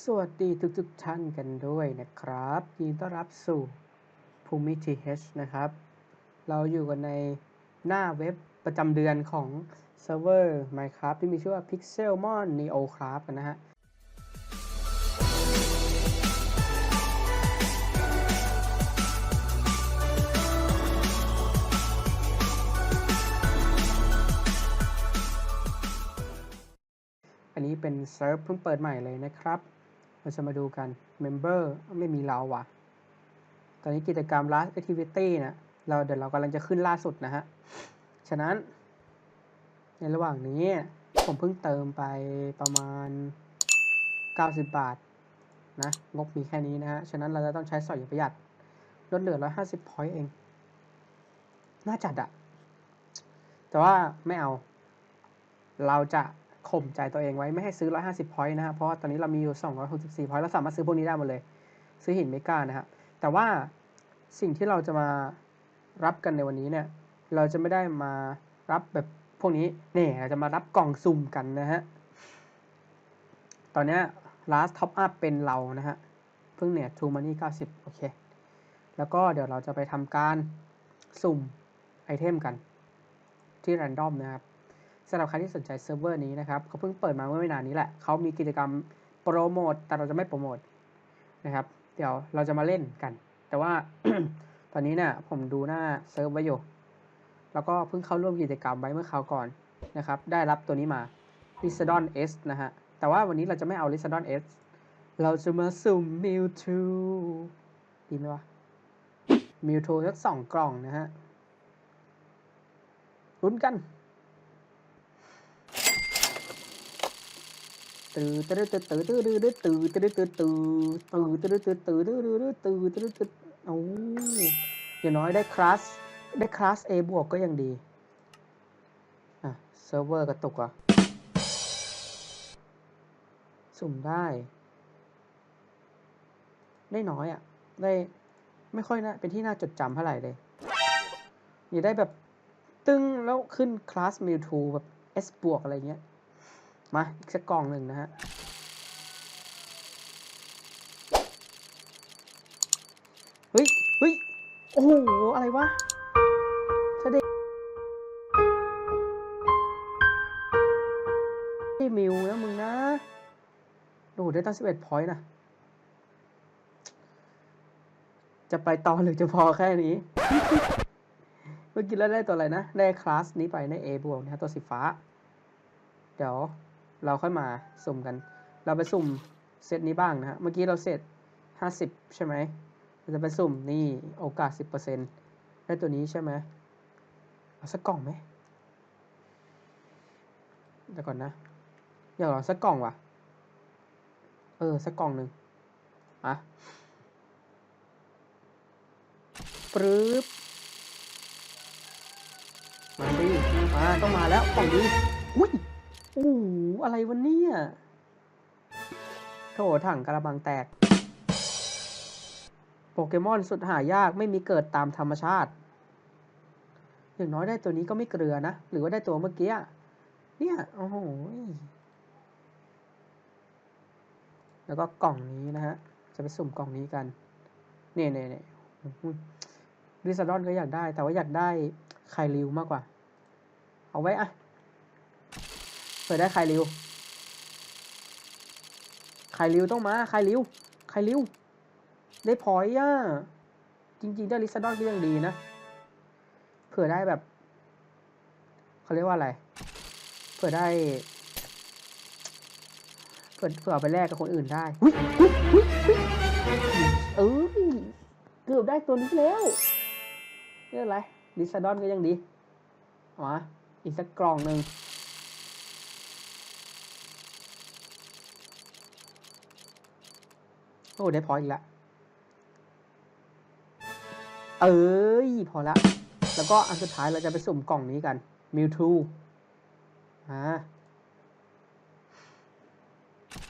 สวัสดีทุกๆท่านกันด้วยนะครับยินดีต้อนรับสู่ภูมิ TH นะครับ เราอยู่กันในหน้าเว็บประจำเดือนของเซิร์ฟเวอร์ Minecraft ที่มีชื่อว่า Pixelmon Neocraft กันนะฮะ อันนี้เป็นเซิร์ฟเพิ่งเปิดใหม่เลยนะครับ เราจะมาดูกัน Member ไม่มีเราว่ะ ตอนนี้กิจกรรม Last Activity นะเราเดี๋ยวเรากำลังจะขึ้นล่าสุดนะฮะ ฉะนั้น ในระหว่างนี้ผมเพิ่งเติมไปประมาณ 90 บาทนะงบมีแค่นี้นะฮะ ฉะนั้นเราจะต้องใช้สอยอย่างประหยัด ลดเหลือ 150พอยต์เอง น่าจัดอะแต่ว่าไม่เอา เราจะ ข่มใจตัวเองไว้ไม่ให้ซื้อ 150พอยต์นะฮะเพราะตอนนี้เรามีอยู่ 264พอยต์เราสามารถซื้อพวกนี้ได้หมดเลย ซื้อหินเมกานะฮะแต่ว่าสิ่งที่เราจะมารับกันในวันนี้เนี่ย เราจะไม่ได้มารับแบบพวกนี้เนี่ยเราจะมารับกล่องสุ่มกันนะฮะตอนนี้ last top up เป็นเรานะฮะเพิ่งเนี่ย true money 90 โอเค แล้วก็เดี๋ยวเราจะไปทำการสุ่มไอเทมกันที่ random นะครับ สำหรับใครที่สนใจเซิร์ฟเวอร์นี้นะครับเขาเพิ่งเปิดมาเมื่อไม่นานนี้แหละเขามีกิจกรรมโปรโมทแต่เราจะไม่โปรโมทนะครับ เดี๋ยวเราจะมาเล่นกัน แต่ว่าตอนนี้เนี่ยผมดูหน้าเซิร์ฟไว้อยู่แล้วก็เพิ่งเข้าร่วมกิจกรรมไว้เมื่อคราวก่อนนะครับ ได้รับตัวนี้มา l i s a d o n S นะฮะ แต่ว่าวันนี้เราจะไม่เอา l i s a d o n S เราจะมาสุ่ม Mewtwo ดีไหมวะ Mewtwo สักสองกล่องนะฮะลุ้นกัน ตื่นตื่นตื่นตื่นตื่นตื่นตื่นตื่นตื่นตื่นตื่นตื่นตื่นตื่นตื่นตื่นตื่นตื่นตื่นโอ้อย่างน้อยได้คลาสได้คลาส A บวกก็ยังดีอะเซิร์ฟเวอร์กระตุกอะสุ่มได้ได้น้อยอะได้ไม่ค่อยนะเป็นที่น่าจดจำเท่าไหร่เลยอย่าได้แบบตึ้งแล้วขึ้นคลาสมิวทูแบบ S บวกอะไรเงี้ย มา อีกสักกล่องหนึ่งนะฮะ เฮ้ย เฮ้ย โอ้โห อะไรวะถ้าได้ได้มิวนะมึงนะโอ้โหได้ตั้งสิบเอ็ดพอยต์นะ จะไปต่อหรือจะพอแค่นี้ เมื่อกี้เราได้ตัวอะไรนะ ได้คลาสนี้ไปใน A บวกนะตัวสีฟ้า เดี๋ยว เราค่อยมาสุ่มกัน เราไปสุ่มเซตนี้บ้างนะฮะ เมื่อกี้เราเซตห้าสิบใช่ไหมเราจะไปสุ่มนี่โอกาสสิบเปอร์เซ็นได้ตัวนี้ใช่ไหมเอาสักกล่องไหมเดี๋ยวก่อนนะอยากลองสักกล่องว่ะ เออ สักกล่องหนึ่งอะปรึ๊บมาดิมาต้องมาแล้วกล่องนี้อุ้ย โอ้โหอะไรวะเนี่ยโถถังกระบังแตก โปเกมอนสุดหายากไม่มีเกิดตามธรรมชาติ อย่างน้อยได้ตัวนี้ก็ไม่เกลือนะ หรือว่าได้ตัวเมื่อกี้ เนี่ย โอ้โห แล้วก็กล่องนี้นะฮะ จะไปสุ่มกล่องนี้กัน เนี่ยเนี่ยเนี่ยริซาดอนก็อยากได้ แต่ว่าอยากได้ไคริวมากกว่า เอาไว้อะ ปิดได้ใครริวใครริวต้องมาใครริวใครริวได้พอยอะจริงๆได้ลิซาดอนก็ยังดีนะเผื่อได้แบบเขาเรียกว่าอะไรเผื่อได้เผื่อเผื่ออไปแลกกับคนอื่นได้เออเกือบได้ตัวนี้แล้วเรื่องอะไรลิซาดอนก็ยังดีเอามาอีกสักกล่องหนึ่ง โอ้ได้พออีกแล้วเอ้ยพอละ แล้วก็อันสุดท้ายเราจะไปสุ่มกล่องนี้กันมิวทูอ่า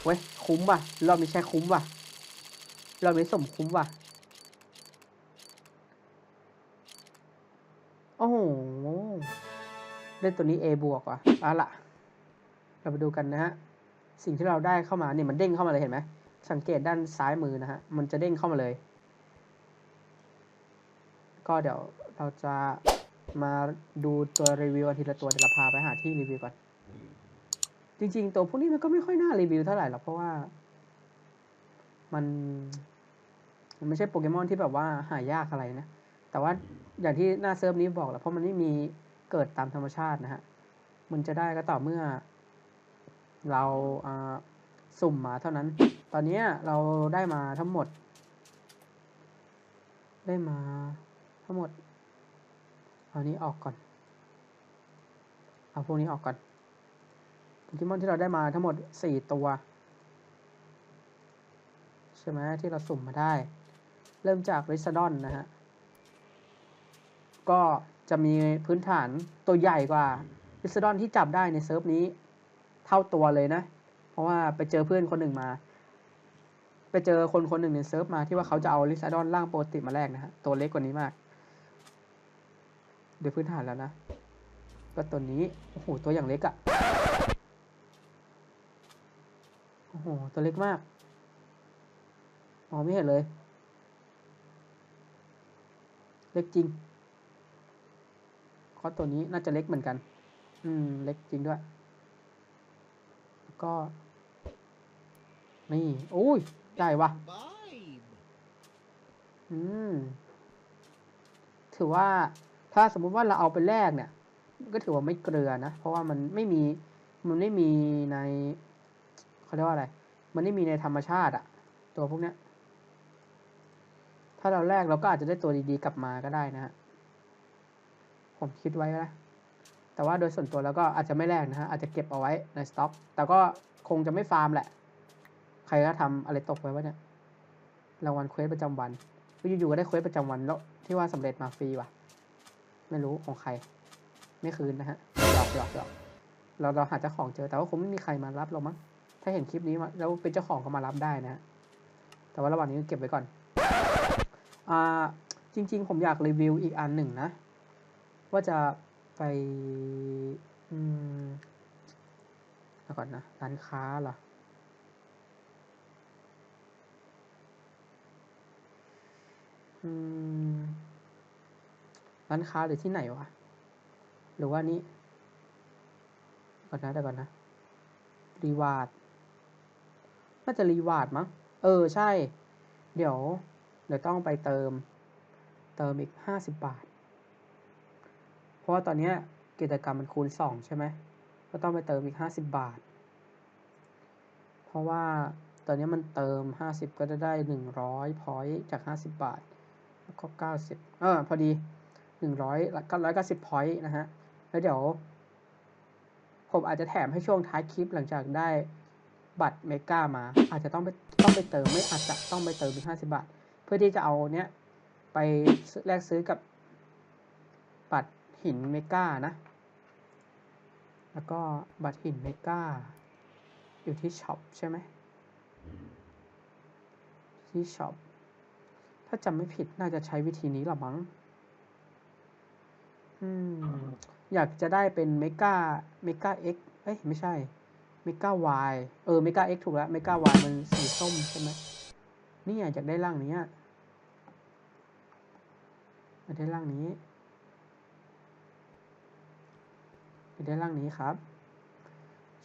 เว้ย คุ้มว่ะ รอบนี้ใช่คุ้มว่ะ รอบนี้สมคุ้มว่ะ โอ้โห ได้ตัวนี้ A บวกว่ะเอาละเราไปดูกันนะฮะ สิ่งที่เราได้เข้ามาเนี่ยมันเด้งเข้ามาเลยเห็นไหม สังเกตด้านซ้ายมือนะฮะ มันจะเด้งเข้ามาเลย ก็เดี๋ยวเราจะมาดูตัวรีวิวทีละตัวเดี๋ยวเราพาไปหาที่รีวิวก่อน จริงๆ ตัวพวกนี้มันก็ไม่ค่อยน่ารีวิวเท่าไหร่หรอกเพราะว่า มันมันไม่ใช่โปเกมอนที่แบบว่าหายากอะไรนะ แต่ว่าอย่างที่หน้าเซิร์ฟนี้บอกแหละเพราะมันไม่มีเกิดตามธรรมชาตินะฮะ มันจะได้ก็ต่อเมื่อ เราอ่าสุ่มมาเท่านั้น ตอนนี้เราได้มาทั้งหมด ได้มาทั้งหมดเอานี้ออกก่อน เอาพวกนี้ออกก่อนโปเกมอนที่เราได้มาทั้งหมดสี่ตัวใช่ไหมที่เราสุ่มมาได้ เริ่มจากริซดอนนะฮะ ก็จะมีพื้นฐานตัวใหญ่กว่าริซดอนที่จับได้ในเซิร์ฟนี้ เท่าตัวเลยนะ เพราะว่าไปเจอเพื่อนคนหนึ่งมา ไปเจอคนคนหนึ่งในเซิร์ฟมาที่ว่าเขาจะเอาลิซาดอนร่างโปกติมาแลกนะฮะ ตัวเล็กกว่านี้มากโดยพื้นฐานแล้วนะ ก็ตัวนี้ โอ้โห ตัวอย่างเล็กอะโอ้โห ตัวเล็กมาก มองไม่เห็นเลย เล็กจริงเพราะตัวนี้น่าจะเล็กเหมือนกัน อืม เล็กจริงด้วยแล้วก็ นี่ โอ้ย ใหญ่วะอืม ถือว่าถ้าสมมุติว่าเราเอาไปแลกเนี่ย ก็ถือว่าไม่เกลือนะ เพราะว่ามันไม่มี มันไม่มีในเขาเรียกว่าอะไร มันไม่มีในธรรมชาติอะตัวพวกเนี้ย ถ้าเราแลกเราก็อาจจะได้ตัวดีๆกลับมาก็ได้นะฮะ ผมคิดไว้นะ แต่ว่าโดยส่วนตัวแล้วก็อาจจะไม่แลกนะฮะ อาจจะเก็บเอาไว้ในสต็อก แต่ก็คงจะไม่ฟาร์มแหละ รก็ทำอะไรตกไว้วะเนี่ย รางวัลเควสประจำวันก็อยู่ๆก็ได้เควสประจำวันแล้วที่ว่าสำเร็จมาฟรีว่ะ ไม่รู้ของใคร ไม่คืนนะฮะหยอกหยอกหยอกเราเราหาเจ้าของเจอ แต่ว่าคงไม่มีใครมารับเรามั้ง ถ้าเห็นคลิปนี้มาแล้วเป็นเจ้าของก็มารับได้นะฮะ แต่ว่าระหว่างนี้เก็บไว้ก่อน อ่า จริง ๆ ผมอยากรีวิวอีกอันหนึ่งนะ ว่าจะไปอืมเดี๋ยวก่อนนะ ร้านค้าเหรอ อืม ร้านค้าหรือที่ไหนวะ หรือว่านี้ก่อนนะเดี๋ยวก่อนนะ รีวาร์ดน่าจะรีวาร์ดมั้ง เออ ใช่ เดี๋ยว เดี๋ยวต้องไปเติม เติมอีกห้าสิบบาท เพราะว่าตอนนี้กิจกรรมมันคูณสองใช่ไหม ก็ต้องไปเติมอีกห้าสิบบาท เพราะว่าตอนนี้มันเติมห้าสิบก็จะได้หนึ่งร้อยพอยจากห้าสิบบาท แล้วก็เก้าสิบเออพอดีหนึ่งร้อยก็ร้อยเก้าสิบพอยต์นะฮะ แล้วเดี๋ยว ผมอาจจะแถมให้ช่วงท้ายคลิปหลังจากได้บัตรเมกามา อาจจะต้องไปต้องไปเติมไม่อาจจะต้องไปเติมเป็นห้าสิบาท เพื่อที่จะเอาเนี้ยไปแลกซื้อกับบัตรหินเมกานะ แล้วก็บัตรหินเมกาอยู่ที่ช็อปใช่ไหมที่ช็อป ถ้าจำไม่ผิดน่าจะใช้วิธีนี้หรอมั้งอืม อยากจะได้เป็นเมกาเมกาเอ็กเอ้ย ไม่ใช่เมกาวายเออเมกาเอ็กถูกแล้วเมกาวายมันสีส้มใช่ไหมนี่อยากได้ร่างนี้อะอยากได้ร่างนี้อยากได้ร่างนี้ครับ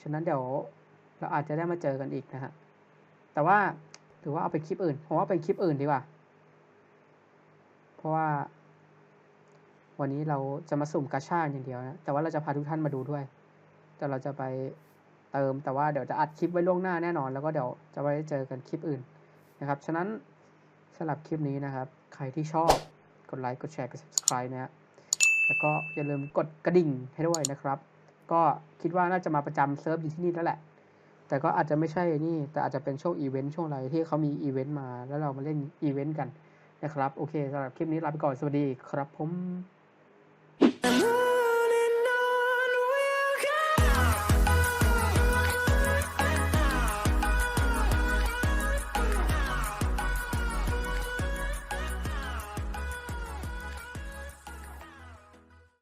ฉะนั้นเดี๋ยวเราอาจจะได้มาเจอกันอีกนะฮะ แต่ว่าถือว่าเอาเป็นคลิปอื่นผมว่าเป็นคลิปอื่นดีกว่า เพราะว่า วันนี้เราจะมาสุ่มกาชาอย่างเดียวนะ แต่ว่าเราจะพาทุกท่านมาดูด้วย แต่เราจะไปเติม แต่ว่าเดี๋ยวจะอัดคลิปไว้ล่วงหน้าแน่นอน แล้วก็เดี๋ยวจะไว้เจอกันคลิปอื่นนะครับ ฉะนั้นสำหรับคลิปนี้นะครับ ใครที่ชอบกดไลค์กดแชร์กด subscribe นะฮะแล้วก็อย่าลืมกดกระดิ่งให้ด้วยนะครับ ก็คิดว่าน่าจะมาประจำเซิร์ฟอยู่ที่นี่แล้วแหละ แต่ก็อาจจะไม่ใช่นี่ แต่อาจจะเป็นช่วงอีเวนต์ช่วงอะไรที่เขามีอีเวนต์มา แล้วเรามาเล่นอีเวนต์กัน นะครับ โอเคสำหรับคลิปนี้ลาไปก่อน สวัสดีครับผม